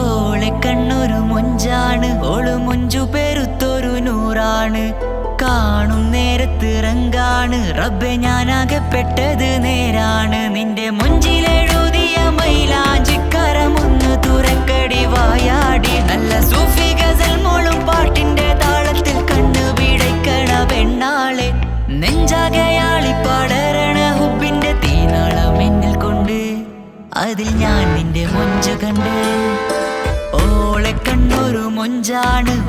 ഓളക്കണ്ണൊരു മൊഞ്ചാണ് ഓളു മൊഞ്ചു പെരുത്തൊരു നൂറാണ്. കാണും നേരത്തിറങ്കാണ് റബ്ബെ ഞാനാകപ്പെട്ടത് നേരാണ്. നിന്റെ മുഞ്ചിലെഴുതിയ മൈലാഞ്ചിക്കരമൊന്ന് തുറക്കടി വായാടി. കണ്ണൊരു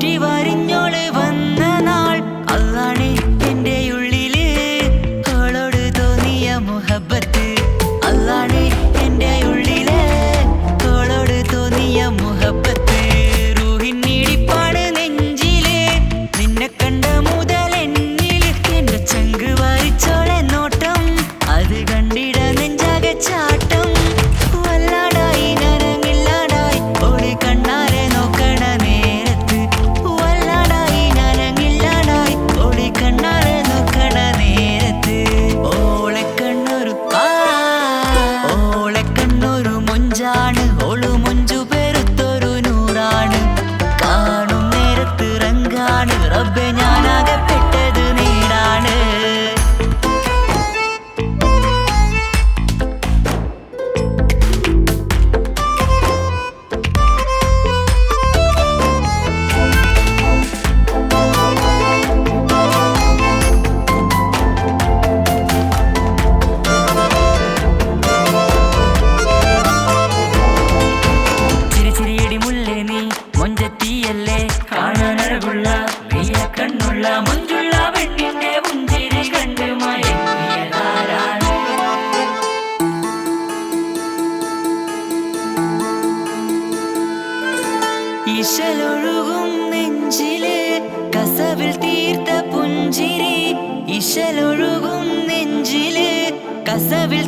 ചുറ്റി പുഞ്ചിരി ഇശലൊഴുകും നെഞ്ചിൽ കസവിൽ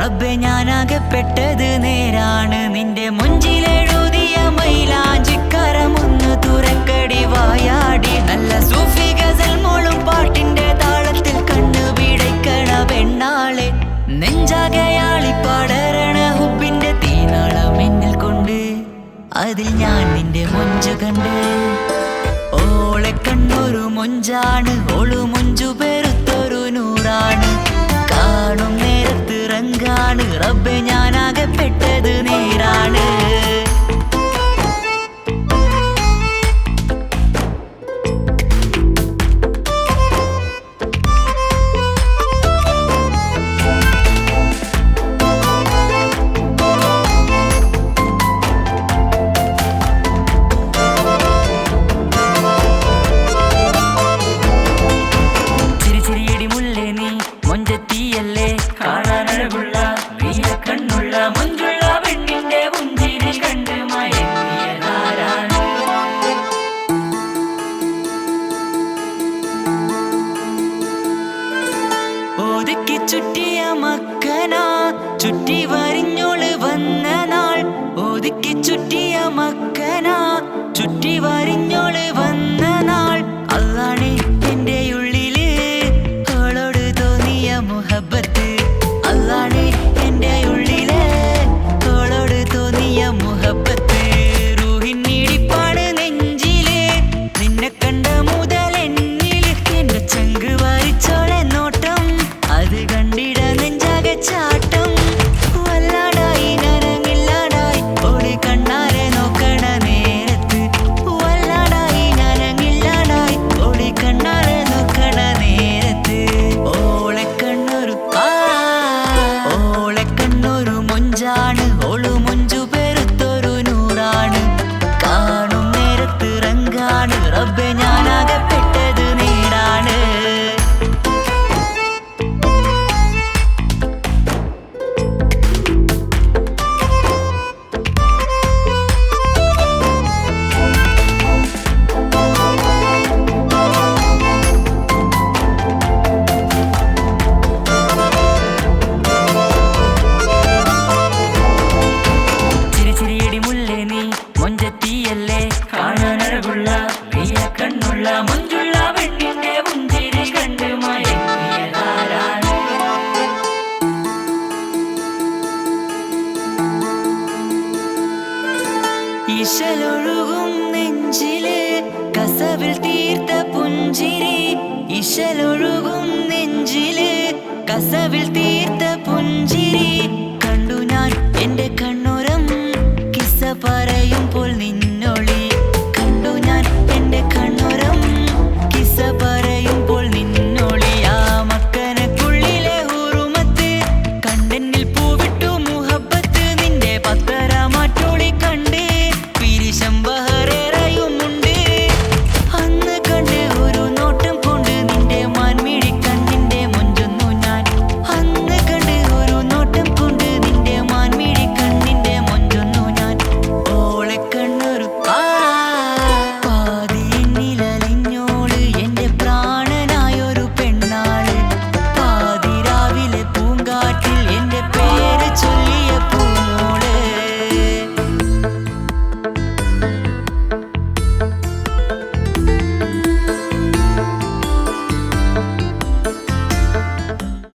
റബ്ബെ ഞാനാകപ്പെട്ടത് നേരാണ്. നിന്റെ മൊഞ്ചിലെഴുതിയ മൈലാഞ്ചിക്കരമൊന്ന് തുറക്കടി വായാടി. നല്ല സൂഫി ഗസൽ മോളും പാട്ടിന്റെ താളത്തിൽ കണ്ണു പിടയ്ക്കണ പെണ്ണാളെ. നെഞ്ചാകയാളി പടരണ ഹുബിന്റെ തീനാളം എന്നിൽ കൊണ്ട് അതിൽ ഞാൻ നിന്റെ മൊഞ്ച് കണ്ട്. ഓളെ കണ്ണൊരു മൊഞ്ചാണ് ഓളു മൊഞ്ചു പെരുത്തൊരു നൂറാണ്. കാണും റങ്കാണ് റബ്ബെ ഞാനാകപ്പെട്ടത് നേരാണ്. മക്കനാ ചുറ്റി വരിഞ്ഞോൾ വന്ന നാൾ. ഒതുക്കി ചുറ്റിയ മക്കനാ ചുറ്റി വരിഞ്ഞോൾ ഇശലൊഴുകും നെഞ്ചിലെ കസവിൽ തീർത്ത പുഞ്ചിരി ഇശലൊഴുകും